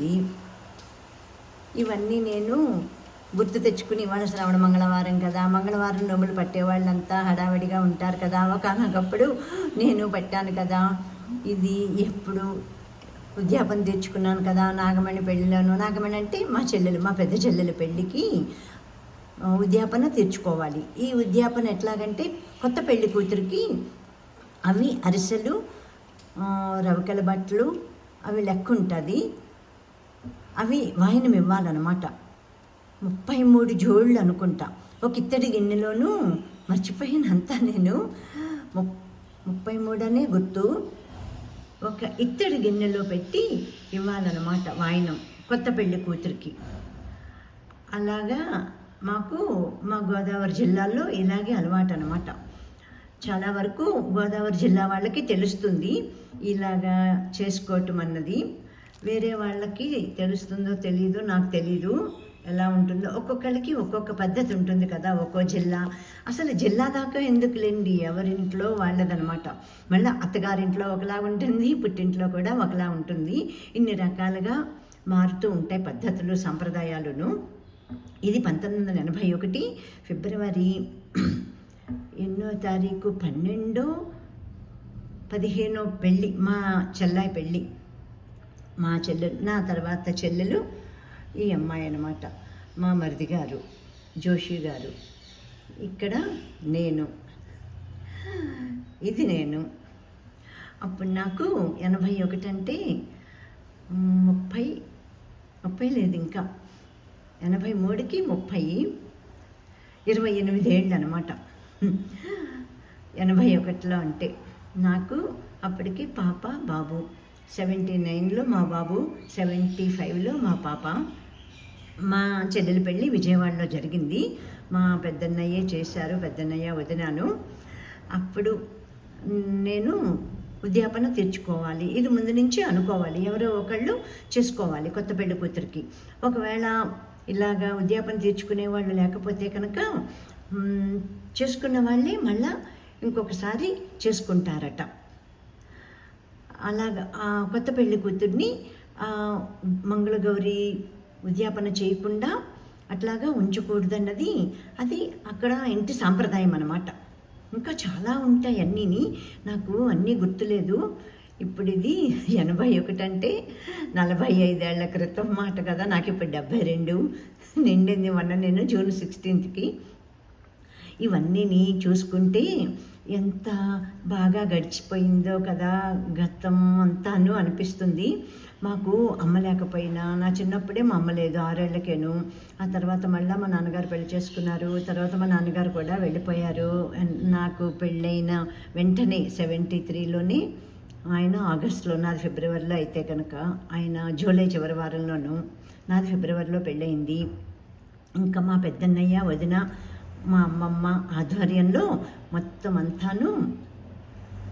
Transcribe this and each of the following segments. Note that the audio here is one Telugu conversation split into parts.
వచ్చింది ఇవన్నీ నేను గుర్తు తెచ్చుకుని ఇవాళ శ్రావణ మంగళవారం కదా మంగళవారం నోములు పట్టేవాళ్ళంతా హడావిడిగా ఉంటారు కదా ఒకనొకప్పుడు నేను పట్టాను కదా ఇది ఎప్పుడు ఉద్యాపన తెచ్చుకున్నాను కదా నాగమణి పెళ్ళిలోను నాగమణి అంటే మా చెల్లెలు మా పెద్ద చెల్లెలు పెళ్ళికి ఉద్యాపన తెచ్చుకోవాలి. ఈ ఉద్యాపన ఎట్లాగంటే కొత్త పెళ్ళి కూతురికి అవి అరిసెలు రవికల బట్టలు అవి లెక్క ఉంటుంది అవి వాయినం ఇవ్వాలన్నమాట. ముప్పై మూడు జోళ్ళు అనుకుంటా. ఒక ఇత్తడి గిన్నెలోనూ మర్చిపోయినంతా నేను ము- ముప్పై మూడనే గుర్తు. ఒక ఇత్తడి గిన్నెలో పెట్టి ఇవ్వాలన్నమాట వాయినం కొత్త పెళ్ళి కూతురికి. అలాగా మాకు మా గోదావరి జిల్లాలో ఇలాగే అలవాటు అనమాట చాలా వరకు గోదావరి జిల్లా వాళ్ళకి తెలుస్తుంది ఇలాగా చేసుకోవటం అన్నది. వేరే వాళ్ళకి తెలుస్తుందో తెలియదో నాకు తెలీదు. ఎలా ఉంటుందో ఒక్కొక్కరికి ఒక్కొక్క పద్ధతి ఉంటుంది కదా ఒక్కో జిల్లా. అసలు జిల్లా దాకా ఎందుకులేండి? ఎవరింట్లో వాళ్ళదనమాట. మళ్ళీ అత్తగారింట్లో ఒకలా ఉంటుంది పుట్టింట్లో కూడా ఒకలా ఉంటుంది. ఇన్ని రకాలుగా మారుతూ ఉంటాయి పద్ధతులు సంప్రదాయాలను. ఇది పంతొమ్మిది వందల ఎనభై ఒకటి ఫిబ్రవరి ఎన్నో తారీఖు పన్నెండో పదిహేనో పెళ్ళి మా చెల్లాయి పెళ్ళి. మా చెల్లెలు నా తర్వాత చెల్లెలు ఈ అమ్మాయి అనమాట మా మరిది గారు జోషి గారు. ఇక్కడ నేను. ఇది నేను. అప్పుడు నాకు ఎనభై ఒకటి అంటే ముప్పై ముప్పై లేదు ఇంకా. ఎనభై మూడుకి ముప్పై ఇరవై ఎనిమిది ఏళ్ళు అనమాట ఎనభై ఒకటిలో అంటే నాకు అప్పటికి పాప బాబు. సెవెంటీ నైన్లో మా బాబు సెవెంటీ ఫైవ్లో మా పాప మా చెల్లెలి పెళ్ళి విజయవాడలో జరిగింది. మా పెద్దన్నయ్యే చేశారు పెద్దన్నయ్య వదినాను. అప్పుడు నేను ఉద్యాపన తీర్చుకోవాలి. ఇది ముందు నుంచి అనుకోవాలి. ఎవరో ఒకళ్ళు చేసుకోవాలి కొత్త పెళ్ళి కూతురికి. ఒకవేళ ఇలాగా ఉద్యాపన తీర్చుకునే వాళ్ళు లేకపోతే కనుక చేసుకున్న వాళ్ళే మళ్ళా ఇంకొకసారి చేసుకుంటారట. అలాగ కొత్త పెళ్ళి కూతుర్ని మంగళగౌరి ఉద్యాపన చేయకుండా అట్లాగా ఉంచకూడదన్నది అది అక్కడ ఇంటి సాంప్రదాయం అన్నమాట. ఇంకా చాలా ఉంటాయి అన్నీని నాకు అన్నీ గుర్తులేదు. ఇప్పుడు ఇది ఎనభై ఒకటి అంటే నలభై ఐదేళ్ళ క్రితం మాట కదా నాకు ఇప్పుడు డెబ్బై రెండు. నిండింది మొన్న నేను జూన్ సిక్స్టీన్త్కి. ఇవన్నీని చూసుకుంటే ఎంత బాగా గడిచిపోయిందో కదా గతం అంతాను అనిపిస్తుంది. మాకు అమ్మ లేకపోయినా నా చిన్నప్పుడే మా అమ్మ లేదు ఆరేళ్ళకేను. ఆ తర్వాత మళ్ళీ మా నాన్నగారు పెళ్ళి చేసుకున్నారు. తర్వాత మా నాన్నగారు కూడా వెళ్ళిపోయారు. నాకు పెళ్ళైన వెంటనే సెవెంటీ త్రీలోనే ఆయన ఆగస్టులో నాది ఫిబ్రవరిలో అయితే కనుక ఆయన జూలై చివరి వారంలోను నాది ఫిబ్రవరిలో పెళ్ళయింది. ఇంకా మా పెద్దన్నయ్య వదిన మా అమ్మమ్మ ఆధ్వర్యంలో మొత్తం అంతాను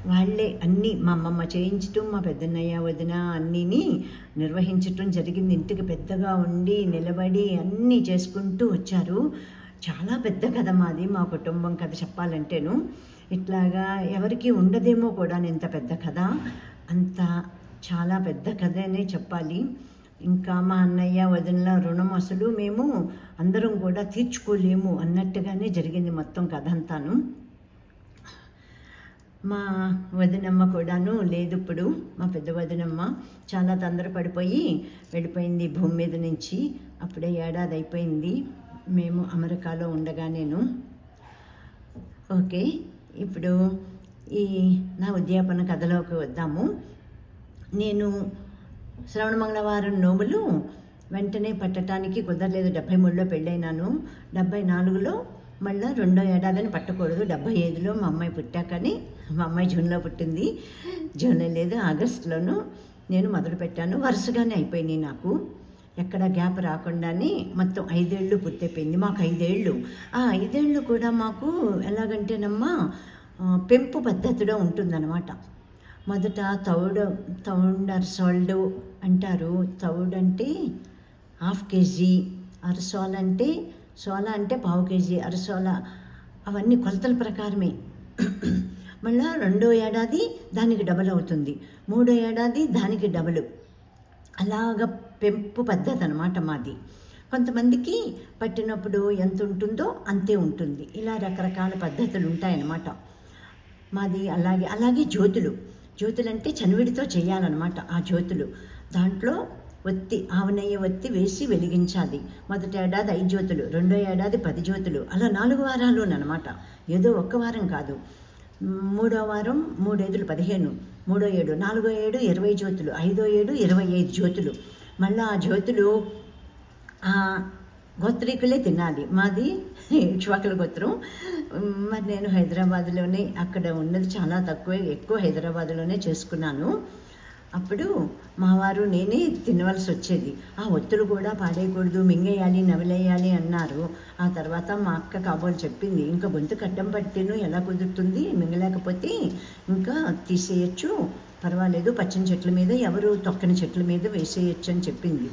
వాళ్ళే అన్నీ మా అమ్మమ్మ చేయించటం మా పెద్దన్నయ్య వదిన అన్నీని నిర్వహించటం జరిగింది. ఇంటికి పెద్దగా ఉండి నిలబడి అన్నీ చేసుకుంటూ వచ్చారు. చాలా పెద్ద కథ మాది మా కుటుంబం కథ చెప్పాలంటేను. ఇట్లాగా ఎవరికి ఉండదేమో కూడా ఇంత పెద్ద కథ. అంత చాలా పెద్ద కథ అనే చెప్పాలి. ఇంకా మా అన్నయ్య వదిన రుణం అసలు మేము అందరం కూడా తీర్చుకోలేము అన్నట్టుగానే జరిగింది మొత్తం కథ అంతాను. మా వదినమ్మ కూడాను లేదు ఇప్పుడు. మా పెద్ద వదినమ్మ చాలా తొందరపడిపోయి వెళ్ళిపోయింది భూమి మీద నుంచి. అప్పుడే ఏడాది అయిపోయింది. మేము అమెరికాలో ఉండగా నేను. ఓకే ఇప్పుడు ఈ నా ఉద్యాపన కథలోకి వద్దాము. నేను శ్రవణ మంగళవారం నోములు. వెంటనే పట్టడానికి కుదరలేదు. డెబ్బై మూడులో పెళ్ళైనాను. డెబ్భై నాలుగులో మళ్ళీ రెండో ఏడాదిని పట్టకూడదు. డెబ్బై ఐదులో మా అమ్మాయి పుట్టాకని మా అమ్మాయి జూన్లో పుట్టింది. జూన్ లేదు ఆగస్టులోనూ నేను మొదలు పెట్టాను. వరుసగానే అయిపోయినాయి నాకు. ఎక్కడ గ్యాప్ రాకుండానే మొత్తం ఐదేళ్ళు పూర్తయిపోయింది. మాకు ఐదేళ్ళు. ఆ ఐదేళ్ళు కూడా మాకు ఎలాగంటేనమ్మా పెంపు పద్ధతిలో ఉంటుందన్నమాట. మొదట తౌడు తౌడు అరసోల్డు అంటారు. తౌడు అంటే హాఫ్ కేజీ అరసోల అంటే సోల అంటే పావు కేజీ అరసోల అవన్నీ కొలతల ప్రకారమే. మళ్ళా రెండో ఏడాది దానికి డబల్ అవుతుంది. మూడో ఏడాది దానికి డబల్. అలాగ పెంపు పద్ధతి అనమాట మాది. కొంతమందికి పట్టినప్పుడు ఎంత ఉంటుందో అంతే ఉంటుంది. ఇలా రకరకాల పద్ధతులు ఉంటాయన్నమాట. మాది అలాగే అలాగే జ్యోతులు. జ్యోతులంటే చనువిడితో చనివిడితో చేయాలన్నమాట ఆ జ్యోతులు. దాంట్లో ఒత్తి ఆవనయ్య ఒత్తి వేసి వెలిగించాలి. మొదటి ఏడాది ఐదు జ్యోతులు రెండో ఏడాది పది జ్యోతులు అలా నాలుగు వారాలునమాట ఏదో ఒక్క వారం కాదు. మూడో వారం మూడేదులు పదిహేను మూడో ఏడు నాలుగో ఏడు ఇరవై జ్యోతులు ఐదో ఏడు ఇరవై ఐదు జ్యోతులు. మళ్ళీ ఆ జ్యోతులు గోత్రీకులే తినాలి. మాది ఇక్ష్వాకుల గోత్రం. మరి నేను హైదరాబాద్లోనే అక్కడ ఉన్నది చాలా తక్కువే. ఎక్కువ హైదరాబాద్లోనే చేసుకున్నాను. అప్పుడు మా వారు నేనే తినవలసి వచ్చేది. ఆ ఒత్తులు కూడా పాడేయకూడదు మింగేయాలి నవిలేయాలి అన్నారు. ఆ తర్వాత మా అక్క కాబోలు చెప్పింది ఇంకా గొంతు కట్టం పట్టిను ఎలా కుదురుతుంది? మింగలేకపోతే ఇంకా తీసేయచ్చు. పర్వాలేదు పచ్చని చెట్ల మీద ఎవరు తొక్కని చెట్ల మీద వేసేయచ్చు అని చెప్పింది.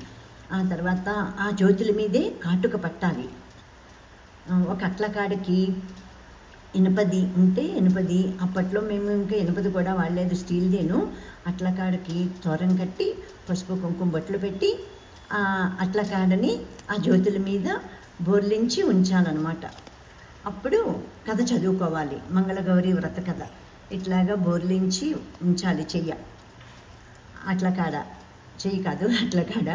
ఆ తర్వాత ఆ జ్యోతుల మీదే కాటుక పట్టాలి. ఒక అట్లకాడికి ఇనుపది ఉంటే ఇనుపది అప్పట్లో మేము ఇంకా ఇనుపది కూడా వాడలేదు స్టీల్దేను. అట్లకాడకి త్వరం కట్టి పసుపు కుంకుమ బొట్లు పెట్టి ఆ అట్లకాడని ఆ జ్యోతుల మీద బోర్లించి ఉంచాలన్నమాట. అప్పుడు కథ చదువుకోవాలి మంగళగౌరి వ్రత కథ. ఇట్లాగా బోర్లించి ఉంచాలి చెయ్య. అట్లకాడ. చెయ్యి కాదు అట్లా కాడ?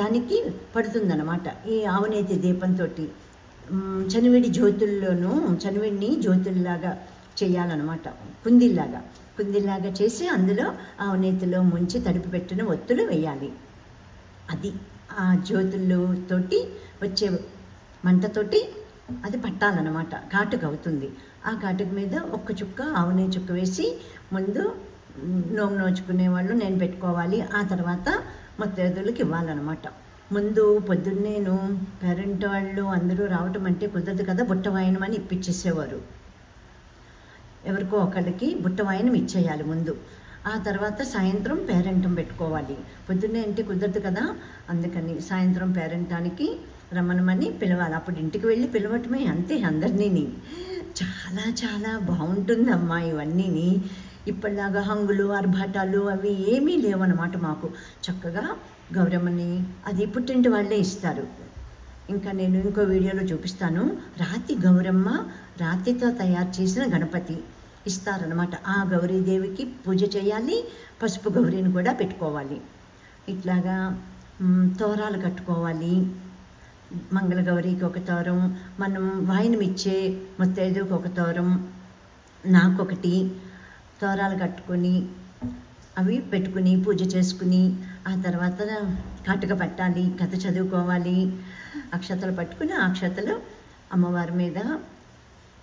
దానికి పడుతుందన్నమాట. ఈ ఆవునేతి దీపంతో చనివిడి జ్యోతుల్లోనూ చనివిడిని జ్యోతుల్లాగా చేయాలన్నమాట. కుందిల్లాగా. కుందిల్లాగా చేసి అందులో ఆవునేతిలో ముంచి తడిపి పెట్టిన ఒత్తులు వేయాలి. అది ఆ జ్యోతుల్లోతోటి వచ్చే మంటతోటి అది పట్టాలన్నమాట. ఘాటుకు అవుతుంది ఆ ఘాటుకు మీద ఒక్క చుక్క ఆవునే చుక్క వేసి ముందు నోము నోచుకునే వాళ్ళు నేను పెట్టుకోవాలి. ఆ తర్వాత ముత్తైదులకు ఇవ్వాలన్నమాట. ముందు పొద్దున్నేను పేరెంట్ వాళ్ళు అందరూ రావటం అంటే కుదరదు కదా బుట్ట వాయనమని ఇప్పించేసేవారు ఎవరికో ఒకళ్ళకి బుట్ట వాయనం ఇచ్చేయాలి ముందు. ఆ తర్వాత సాయంత్రం పేరెంటం పెట్టుకోవాలి. పొద్దున్నే అంటే కుదరదు కదా అందుకని సాయంత్రం పేరెంటానికి రమణమని పిలవాలి. అప్పుడు ఇంటికి వెళ్ళి పిలవటమే అంతే అందరినీ చాలా చాలా బాగుంటుందమ్మా ఇవన్నీని. ఇప్పటిలాగా హంగులు ఆర్భాటాలు అవి ఏమీ లేవన్నమాట మాకు. చక్కగా గౌరమ్మని అది పుట్టింటి వాళ్ళే ఇస్తారు. ఇంకా నేను ఇంకో వీడియోలో చూపిస్తాను. రాతి గౌరమ్మ రాతితో తయారు చేసిన గణపతి ఇస్తారనమాట ఆ గౌరీదేవికి పూజ చేయాలి పసుపు గౌరీని కూడా పెట్టుకోవాలి. ఇట్లాగా తోరాలు కట్టుకోవాలి. మంగళగౌరికి ఒక తోరం మనం వాయినమిచ్చే ముత్తైదుకి ఒక తోరం నాకొకటి తోరాలు కట్టుకొని అవి పెట్టుకుని పూజ చేసుకుని ఆ తర్వాత కాటుక పట్టాలి కథ చదువుకోవాలి. అక్షతలు పట్టుకుని ఆ అక్షతలు అమ్మవారి మీద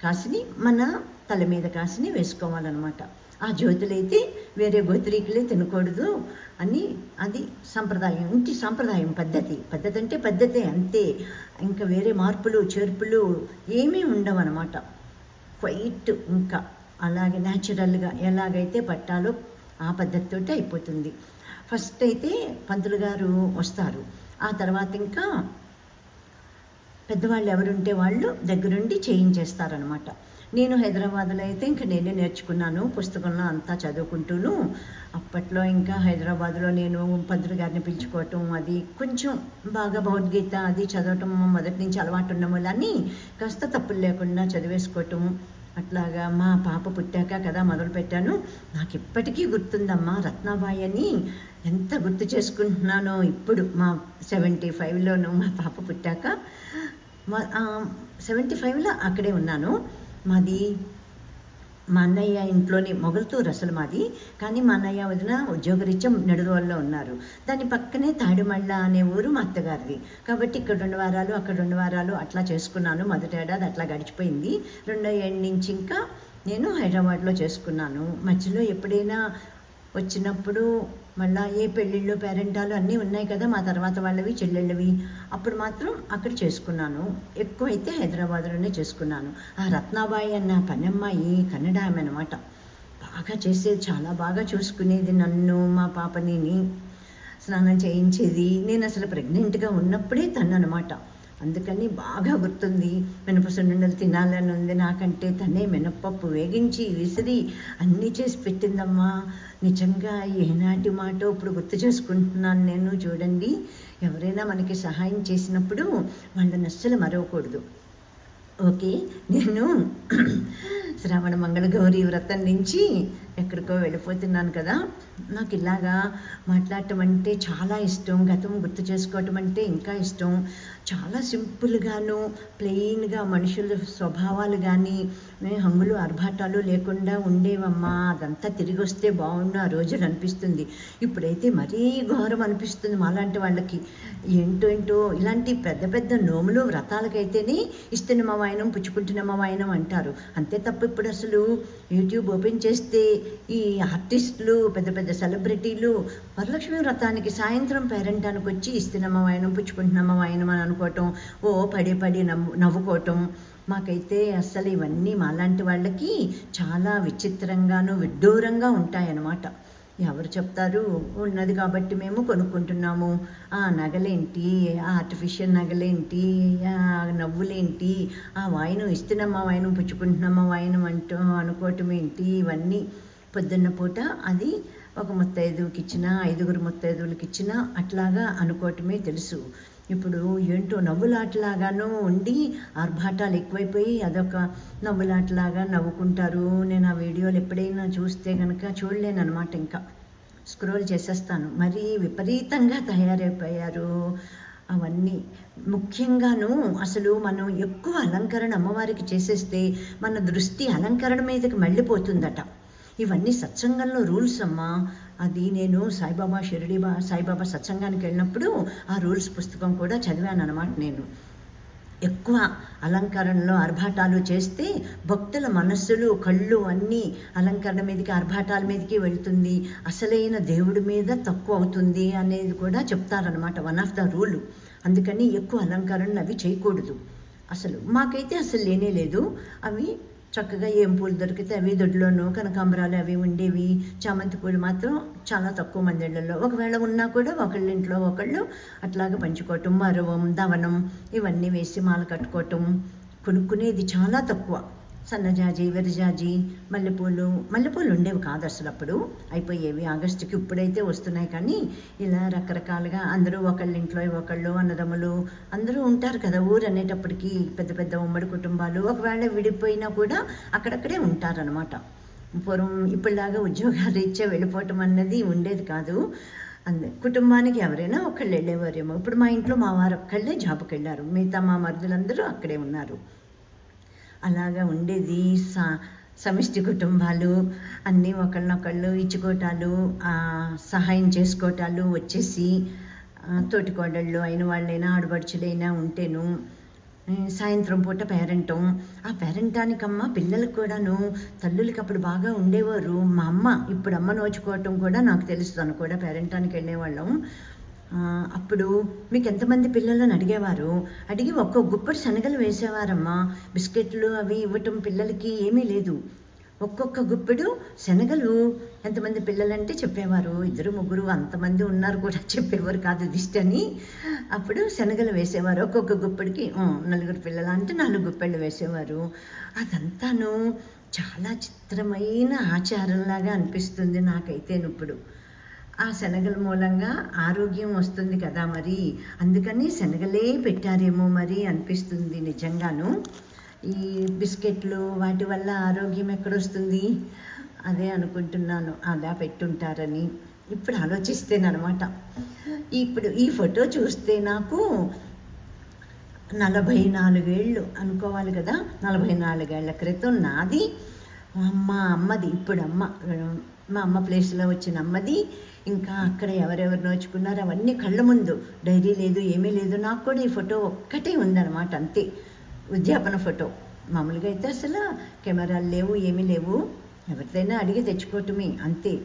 కాసిని మన తల మీద కాసిని వేసుకోవాలన్నమాట. ఆ జ్యోతులైతే వేరే గోత్రీకులే తినకూడదు అని అది సంప్రదాయం ఇంటి సంప్రదాయం పద్ధతి. పద్ధతి అంటే పద్ధతే అంతే. ఇంకా వేరే మార్పులు చేర్పులు ఏమీ ఉండవు అనమాట క్వైట్ ఇంకా. అలాగే న్యాచురల్గా ఎలాగైతే పట్టాలో ఆ పద్ధతితోటి అయిపోతుంది. ఫస్ట్ అయితే పంతులు గారు వస్తారు. ఆ తర్వాత ఇంకా పెద్దవాళ్ళు ఎవరుంటే వాళ్ళు దగ్గరుండి చేయించేస్తారనమాట నేను హైదరాబాద్లో అయితే ఇంకా నేనే నేర్చుకున్నాను పుస్తకంలో అంతా చదువుకుంటూను. అప్పట్లో ఇంకా హైదరాబాద్లో నేను పంతులు గారిని పిలుచుకోవటం అది కొంచెం బాగా భగవద్గీత అది చదవటం మొదటి నుంచి అలవాటు ఉన్న మూలాన్ని కాస్త తప్పులు లేకుండా చదివేసుకోవటం అట్లాగా మా పాప పుట్టాక కదా మొదలుపెట్టాను నాకు ఇప్పటికీ గుర్తుందమ్మా రత్నాబాయి అని. ఎంత గుర్తు చేసుకుంటున్నానో ఇప్పుడు మా సెవెంటీ ఫైవ్లోను మా పాప పుట్టాక. మా సెవెంటీ ఫైవ్లో అక్కడే ఉన్నాను. మాది మా అన్నయ్య ఇంట్లోనే మొగల్తూరు అసలు మాది. కానీ మా అన్నయ్య వదిన ఉద్యోగరీత్యా నెడుదోల్లో ఉన్నారు. దాని పక్కనే తాడిమళ్ళ అనే ఊరు మా అత్తగారిది. కాబట్టి ఇక్కడ రెండు వారాలు అక్కడ రెండు వారాలు అట్లా చేసుకున్నాను. మొదటి ఏడాది అట్లా గడిచిపోయింది. రెండో ఏడు నుంచి ఇంకా నేను హైదరాబాద్లో చేసుకున్నాను. మధ్యలో ఎప్పుడైనా వచ్చినప్పుడు మళ్ళా ఏ పెళ్ళిళ్ళు పేరెంటాలు అన్నీ ఉన్నాయి కదా మా తర్వాత వాళ్ళవి చెల్లెళ్ళవి. అప్పుడు మాత్రం అక్కడ చేసుకున్నాను. ఎక్కువైతే హైదరాబాద్లోనే చేసుకున్నాను. ఆ రత్నాబాయి అన్న పనమ్మాయి కన్నడ ఆమె అనమాట బాగా చేసేది చాలా బాగా చూసుకునేది నన్ను మా పాపనిని స్నానం చేయించేది. నేను అసలు ప్రెగ్నెంట్గా ఉన్నప్పుడే తను అనమాట అందుకని బాగా గుర్తుంది. మినపసుండలు తినాలని ఉంది నాకంటే. తనే మినపప్పు వేగించి విసిరి అన్నీ చేసి పెట్టిందమ్మా. నిజంగా ఏనాటి మాట ఇప్పుడు గుర్తు చేసుకుంటున్నాను నేను చూడండి. ఎవరైనా మనకి సహాయం చేసినప్పుడు వాళ్ళని అస్సలు మరవకూడదు. ఓకే నేను శ్రావణ మంగళ గౌరీ వ్రతం నుంచి ఎక్కడికో వెళ్ళిపోతున్నాను కదా. నాకు ఇలాగా మాట్లాడటం అంటే చాలా ఇష్టం. గతం గుర్తు చేసుకోవటం అంటే ఇంకా ఇష్టం. చాలా సింపుల్గాను ప్లెయిన్గా మనుషుల స్వభావాలు కానీ హంగులు అర్భాటాలు లేకుండా ఉండేవమ్మా. అదంతా తిరిగి వస్తే బాగుండు ఆ రోజులు అనిపిస్తుంది. ఇప్పుడైతే మరీ ఘోరం అనిపిస్తుంది మాలాంటి వాళ్ళకి. ఏంటో ఏంటో ఇలాంటి పెద్ద పెద్ద నోములు వ్రతాలకైతేనే ఇస్తున్నమ్మ వాయనం పుచ్చుకుంటున్నమ్మ వాయనం అంటారు. అంతే తప్ప ఇప్పుడు అసలు యూట్యూబ్ ఓపెన్ చేస్తే ఈ ఆర్టిస్టులు పెద్ద పెద్ద సెలబ్రిటీలు వరలక్ష్మి వ్రతానికి సాయంత్రం పేరెంటానికి వచ్చి ఇస్తున్నమ్మ వాయనం పుచ్చుకుంటున్నామా వాయనం అని అనుకోవటం ఓ పడి పడి నవ్వు నవ్వుకోవటం. మాకైతే అస్సలు ఇవన్నీ మాలాంటి వాళ్ళకి చాలా విచిత్రంగాను విడ్డూరంగా ఉంటాయన్నమాట. ఎవరు చెప్తారు? ఉన్నది కాబట్టి మేము కొనుక్కుంటున్నాము. ఆ నగలేంటి? ఆ ఆర్టిఫిషియల్ నగలేంటి? ఆ నవ్వులేంటి? ఆ వాయినం ఇస్తున్నామా వాయినం పుచ్చుకుంటున్నామా వాయినం అంటూ అనుకోవటం ఏంటి? ఇవన్నీ పొద్దున్న పూట అది ఒక ముత్తైదువుకి ఇచ్చినా ఐదుగురు ముత్తైదువులకి ఇచ్చినా అట్లాగా అనుకోవటమే తెలుసు. ఇప్పుడు ఏంటో నవ్వులాటలాగానో ఉండి ఆర్భాటాలు ఎక్కువైపోయి అదొక నవ్వులాటలాగా నవ్వుకుంటారు. నేను ఆ వీడియోలు ఎప్పుడైనా చూస్తే కనుక చూడలేను అనమాట ఇంకా. స్క్రోల్ చేసేస్తాను. మరీ విపరీతంగా తయారైపోయారు అవన్నీ. ముఖ్యంగాను అసలు మనం ఎక్కువ అలంకరణ అమ్మవారికి చేసేస్తే మన దృష్టి అలంకరణ మీదకి మళ్ళీపోతుందట. ఇవన్నీ సత్సంగంలో రూల్స్ అమ్మా. అది నేను సాయిబాబా షిరిడి బా సాయిబాబా సత్సంగానికి వెళ్ళినప్పుడు ఆ రూల్స్ పుస్తకం కూడా చదివాను అనమాట నేను. ఎక్కువ అలంకరణలో ఆర్భాటాలు చేస్తే భక్తుల మనస్సులు కళ్ళు అన్నీ అలంకరణ మీదకి ఆర్భాటాల మీదకి వెళ్తుంది. అసలైన దేవుడి మీద తక్కువ అవుతుంది అనేది కూడా చెప్తారనమాట వన్ ఆఫ్ ద రూల్ అందుకని ఎక్కువ అలంకరణలు అవి చేయకూడదు. అసలు మాకైతే అసలు లేనే లేదు. అవి చక్కగా ఏం పూలు దొరికితే అవి దొడ్లోనూ కనకాంబరాలు అవి ఉండేవి. చామంతి పూలు మాత్రం చాలా తక్కువ మంది ఇళ్ళలో ఒకవేళ ఉన్నా కూడా ఒకళ్ళ ఇంట్లో ఒకళ్ళు అట్లాగా పంచుకోవటం మరువం దవనం ఇవన్నీ వేసి మాల కట్టుకోవటం కొనుక్కునేది చాలా తక్కువ. సన్నజాజి విరజాజి మల్లెపూలు మల్లెపూలు. ఉండేవి కాదు అసలు అప్పుడు అయిపోయేవి ఆగస్టుకి ఇప్పుడైతే వస్తున్నాయి కానీ ఇలా రకరకాలుగా అందరూ ఒకళ్ళ ఇంట్లో ఒకళ్ళు అన్నదమ్ములు అందరూ ఉంటారు కదా ఊరు అనేటప్పటికి పెద్ద పెద్ద ఉమ్మడి కుటుంబాలు. ఒకవేళ విడిపోయినా కూడా అక్కడక్కడే ఉంటారనమాట పూర్వం ఇప్పుడులాగా ఉద్యోగాలు ఇచ్చే వెళ్ళిపోవటం అన్నది ఉండేది కాదు. అందు కుటుంబానికి ఎవరైనా ఒకళ్ళు వెళ్ళేవారేమో. ఇప్పుడు మా ఇంట్లో మా వారు ఒక్కళ్ళే జాబ్కి వెళ్ళారు మిగతా మా మరుదులందరూ అక్కడే ఉన్నారు. అలాగా ఉండేది. సా సమిష్టి కుటుంబాలు అన్నీ ఒకళ్ళనొకళ్ళు ఇచ్చుకోవటాలు సహాయం చేసుకోవటాలు వచ్చేసి తోటికోడళ్ళు అయిన వాళ్ళైనా ఆడబడుచులైనా ఉంటేను సాయంత్రం పూట పేరెంటం. ఆ పేరెంటానికమ్మ పిల్లలకు కూడాను తల్లులకి అప్పుడు బాగా ఉండేవారు. మా అమ్మ ఇప్పుడు అమ్మ నోచుకోవటం కూడా నాకు తెలుసు తను కూడా పేరెంటానికి వెళ్ళేవాళ్ళం. అప్పుడు మీకు ఎంతమంది పిల్లలను అడిగేవారు? అడిగి ఒక్కో గుప్పటి శనగలు వేసేవారమ్మా. బిస్కెట్లు అవి ఇవ్వటం పిల్లలకి ఏమీ లేదు. ఒక్కొక్క గుప్పెడు శనగలు ఎంతమంది పిల్లలంటే చెప్పేవారు. ఇద్దరు ముగ్గురు అంతమంది ఉన్నారు కూడా చెప్పేవారు కాదు దిష్టి అని. అప్పుడు శనగలు వేసేవారు. ఒక్కొక్క గుప్పెడికి నలుగురు పిల్లలు? అంటే నాలుగు గుప్పెళ్ళు వేసేవారు. అదంతాను చాలా చిత్రమైన ఆచారంలాగా అనిపిస్తుంది నాకైతే ఇప్పుడు. ఆ శనగల మూలంగా ఆరోగ్యం వస్తుంది కదా మరి. అందుకని శనగలే పెట్టారేమో మరి అనిపిస్తుంది నిజంగాను. ఈ బిస్కెట్లు వాటి వల్ల ఆరోగ్యం ఎక్కడొస్తుంది? అదే అనుకుంటున్నాను. అలా పెట్టుంటారని. ఇప్పుడు ఆలోచిస్తేనమాట ఇప్పుడు ఈ ఫోటో చూస్తే నాకు నలభై నాలుగేళ్ళు అనుకోవాలి కదా. నలభై నాలుగేళ్ళ క్రితం నాది. మా అమ్మది ఇప్పుడు అమ్మ మా అమ్మ ప్లేస్లో వచ్చిన అమ్మది. ఇంకా అక్కడ ఎవరెవరు నోచుకున్నారు అవన్నీ కళ్ళ ముందు. డైరీ లేదు ఏమీ లేదు. నాకు కూడా ఈ ఫోటో ఒక్కటే ఉందన్నమాట అంతే. ఉద్యాపన ఫోటో. మామూలుగా అయితే అసలు కెమెరాలు లేవు ఏమీ లేవు. ఎవరిదైనా అడిగి తెచ్చుకోవటమే అంతే.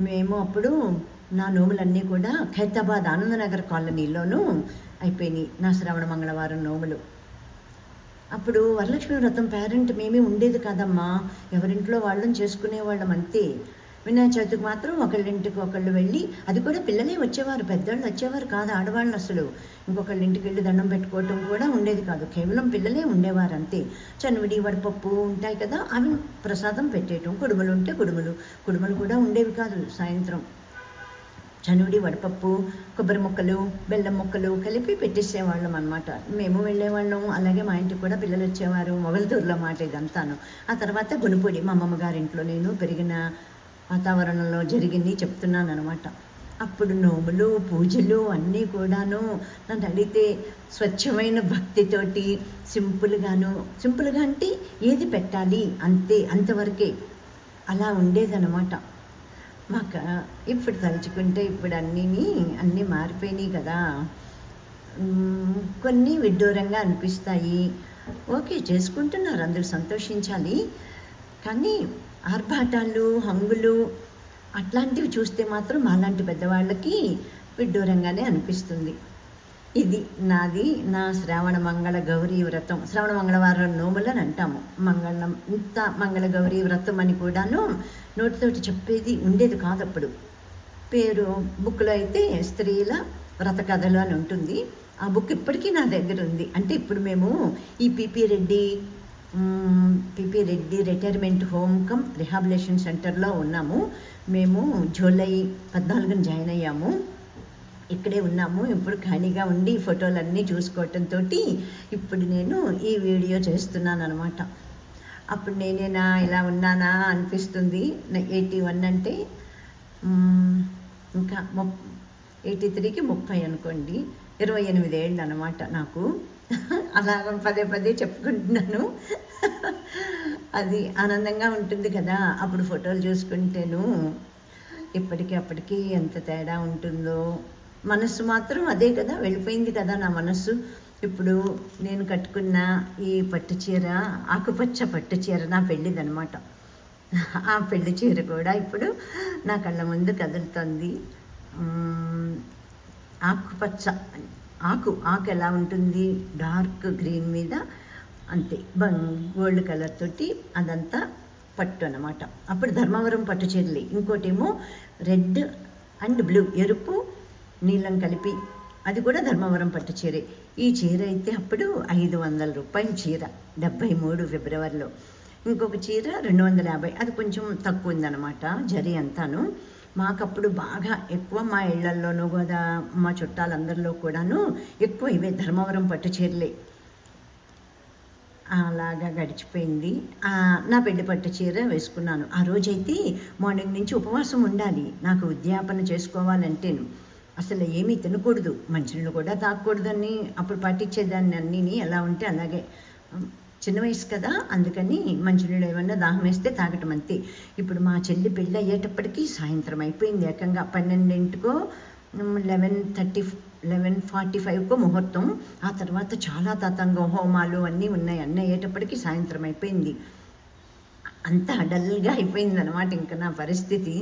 మేము అప్పుడు నా నోములన్నీ కూడా ఖైతాబాద్ ఆనందనగర్ కాలనీలోనూ అయిపోయినాయి నా శ్రావణ మంగళవారం నోములు. అప్పుడు వరలక్ష్మి వ్రతం పేరెంట్ మేమే ఉండేది కాదమ్మా. ఎవరింట్లో వాళ్ళని చేసుకునేవాళ్ళం అంతే. వినాయక చవితికి మాత్రం ఒకళ్ళింటికి ఒకళ్ళు వెళ్ళి అది కూడా పిల్లలే వచ్చేవారు పెద్దవాళ్ళు వచ్చేవారు కాదు ఆడవాళ్ళు అసలు. ఇంకొకళ్ళ ఇంటికి వెళ్ళి దండం పెట్టుకోవటం కూడా ఉండేది కాదు. కేవలం పిల్లలే ఉండేవారు అంతే. చనువిడి వడపప్పు ఉంటాయి కదా అవి ప్రసాదం పెట్టేయటం కుడుములు ఉంటే కుడుములు కుడుములు కూడా ఉండేవి కాదు సాయంత్రం. చనువుడి వడపప్పు కొబ్బరి ముక్కలు బెల్లం ముక్కలు కలిపి పెట్టేసేవాళ్ళం అనమాట మేము వెళ్ళేవాళ్ళం అలాగే మా ఇంటికి కూడా పిల్లలు వచ్చేవారు మొగలతూరులో మాట ఇదంతాను. ఆ తర్వాత గునుపొడి మా అమ్మమ్మ గారింట్లో నేను పెరిగిన వాతావరణంలో జరిగింది చెప్తున్నాను అనమాట అప్పుడు నోములు పూజలు అన్నీ కూడాను నన్ను అడిగితే స్వచ్ఛమైన భక్తితోటి సింపుల్గాను సింపుల్గా అంటే ఏది పెట్టాలి అంతే అంతవరకే అలా ఉండేదనమాట మాకు ఇప్పుడు తలుచుకుంటే ఇప్పుడు అన్నీ అన్నీ మారిపోయినాయి కదా. కొన్ని విడ్డూరంగా అనిపిస్తాయి. ఓకే చేసుకుంటున్నారు అందరూ సంతోషించాలి. కానీ ఆర్భాటాలు హంగులు అట్లాంటివి చూస్తే మాత్రం మాలాంటి పెద్దవాళ్ళకి విడ్డూరంగానే అనిపిస్తుంది. ఇది నాది నా శ్రావణ మంగళ గౌరీ వ్రతం. శ్రావణ మంగళవారం నోములని అంటాము. మంగళం ఇంత మంగళ గౌరీ వ్రతం అని కూడాను నోటితోటి చెప్పేది ఉండేది కాదు అప్పుడు పేరు బుక్లో అయితే స్త్రీల వ్రత కథలు అని ఉంటుంది. ఆ బుక్ ఇప్పటికీ నా దగ్గర ఉంది. అంటే ఇప్పుడు మేము ఈ PP Reddy PP Reddy retirement home cum rehabilitation సెంటర్లో ఉన్నాము. మేము జూలై పద్నాలుగున జాయిన్ అయ్యాము. ఇక్కడే ఉన్నాము. ఇప్పుడు ఖాళీగా ఉండి ఫోటోలన్నీ చూసుకోవటంతో ఇప్పుడు నేను ఈ వీడియో చేస్తున్నాను అనమాట అప్పుడు నేనేనా ఇలా ఉన్నానా అనిపిస్తుంది. ఎయిటీ వన్ అంటే ఇంకా ముప్ ఎయిటీ త్రీకి ముప్పై అనుకోండి. ఇరవై ఎనిమిది ఏళ్ళు అనమాట నాకు. అలాగ పదే పదే చెప్పుకుంటున్నాను. అది ఆనందంగా ఉంటుంది కదా. అప్పుడు ఫోటోలు చూసుకుంటేను. ఇప్పటికీ అప్పటికి ఎంత తేడా ఉంటుందో. మనస్సు మాత్రం అదే కదా. వెళ్ళిపోయింది కదా నా మనస్సు. ఇప్పుడు నేను కట్టుకున్న ఈ పట్టు చీర ఆకుపచ్చ పట్టు చీర నా పెళ్ళిదనమాట. ఆ పెళ్ళి చీర కూడా ఇప్పుడు నా కళ్ళ ముందు కదులుతుంది. ఆకుపచ్చ ఆకు ఆకు ఎలా ఉంటుంది? డార్క్ గ్రీన్ మీద అంతే. గోల్డ్ కలర్ తోటి అదంతా పట్టు అనమాట అప్పుడు ధర్మవరం పట్టు చీరలే. ఇంకోటేమో రెడ్ అండ్ బ్లూ ఎరుపు నీలం కలిపి. అది కూడా ధర్మవరం పట్టు చీరే. ఈ చీర అయితే అప్పుడు ఐదు వందల రూపాయల చీర డెబ్బై మూడు ఫిబ్రవరిలో. ఇంకొక చీర రెండు వందల యాభై. అది కొంచెం తక్కువ ఉందన్నమాట జరి అంతాను. మాకప్పుడు బాగా ఎక్కువ మా ఇళ్ళల్లోనూ కూడా మా చుట్టాలందరిలో కూడాను ఎక్కువ ఇవే ధర్మవరం పట్టు చీరలే. అలాగా గడిచిపోయింది. నా పెళ్ళి పట్టు చీర వేసుకున్నాను. ఆ రోజైతే మార్నింగ్ నుంచి ఉపవాసం ఉండాలి. నాకు ఉద్యాపన చేసుకోవాలంటేను. అసలు ఏమీ తినకూడదు. మంచినీళ్ళు కూడా తాగకూడదని అప్పుడు పాటించేదాన్ని అన్నీని ఎలా ఉంటే అలాగే. చిన్న వయసు కదా అందుకని మంచినీళ్ళు ఏమన్నా దాహం వేస్తే తాగటం అంతే. ఇప్పుడు మా చెల్లి పెళ్ళి అయ్యేటప్పటికీ సాయంత్రం అయిపోయింది ఏకంగా పన్నెండింటికో లెవెన్ థర్టీ లెవెన్ ఫార్టీ ఫైవ్కో ముహూర్తం. ఆ తర్వాత చాలా తతంగం హోమాలు అన్నీ ఉన్నాయి. అన్నీ అయ్యేటప్పటికీ సాయంత్రం అయిపోయింది. అంతా డల్గా అయిపోయింది అనమాట ఇంకా నా పరిస్థితి.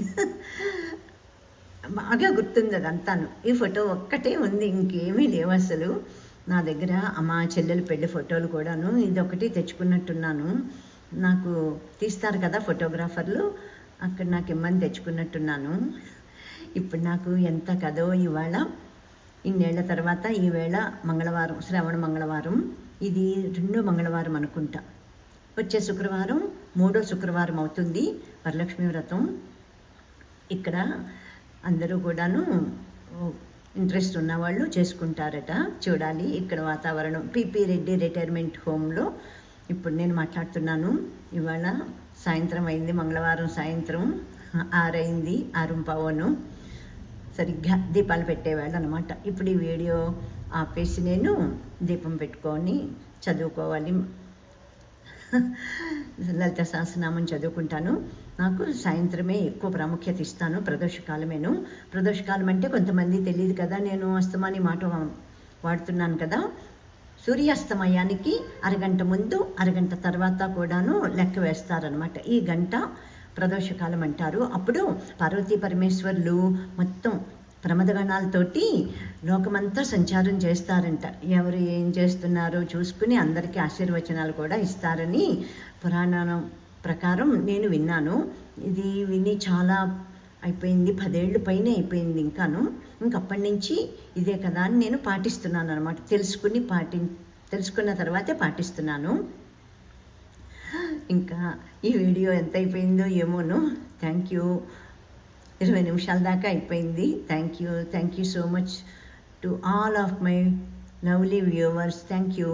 బాగా గుర్తుంది అదంతాను. ఈ ఫోటో ఒక్కటే ఉంది ఇంకేమీ లేవు అసలు. నా దగ్గర మా చెల్లెలు పెళ్ళి ఫోటోలు కూడాను ఇది ఒకటి తెచ్చుకున్నట్టున్నాను. నాకు తీస్తారు కదా ఫోటోగ్రాఫర్లు అక్కడ నాకు ఇమ్మని తెచ్చుకున్నట్టున్నాను. ఇప్పుడు నాకు ఎంత కదో ఇవాళ ఇన్నేళ్ళ తర్వాత ఈవేళ మంగళవారం శ్రావణ మంగళవారం ఇది రెండో మంగళవారం అనుకుంటా. వచ్చే శుక్రవారం మూడో శుక్రవారం అవుతుంది వరలక్ష్మి వ్రతం. ఇక్కడ అందరూ కూడాను ఇంట్రెస్ట్ ఉన్నవాళ్ళు చేసుకుంటారట. చూడాలి ఇక్కడ వాతావరణం. పిపి రెడ్డి రిటైర్మెంట్ హోమ్లో ఇప్పుడు నేను మాట్లాడుతున్నాను. ఇవాళ సాయంత్రం అయింది మంగళవారం సాయంత్రం ఆరైంది ఆరు సరిగ్గా దీపాలు పెట్టేవాళ్ళు అనమాట ఇప్పుడు ఈ వీడియో ఆపేసి నేను దీపం పెట్టుకొని చదువుకోవాలి. లలిత సహస్రనామం చదువుకుంటాను. నాకు సాయంత్రమే ఎక్కువ ప్రాముఖ్యత ఇస్తాను ప్రదోషకాలమేను ప్రదోషకాలం అంటే కొంతమంది తెలియదు కదా నేను అస్తమాని మాట వాడుతున్నాను కదా. సూర్యాస్తమయానికి అరగంట ముందు అరగంట తర్వాత కూడాను లెక్క వేస్తారనమాట ఈ గంట ప్రదోషకాలం అంటారు అప్పుడు పార్వతీ పరమేశ్వర్లు మొత్తం ప్రమదగణాలతోటి లోకమంతా సంచారం చేస్తారంట. ఎవరు ఏం చేస్తున్నారో చూసుకుని అందరికీ ఆశీర్వచనాలు కూడా ఇస్తారని పురాణం ప్రకారం నేను విన్నాను. ఇది విని చాలా అయిపోయింది. పదేళ్ళు పైన అయిపోయింది ఇంకాను. ఇంకప్పటి నుంచి ఇదే కదా అని నేను పాటిస్తున్నాను అనమాట తెలుసుకుని పాటి తెలుసుకున్న తర్వాతే పాటిస్తున్నాను. ఇంకా ఈ వీడియో ఎంత అయిపోయిందో ఏమోను. Thank you. ఇరవై నిమిషాల దాకా అయిపోయింది. Thank you. Thank you so much to all of my lovely viewers. Thank you.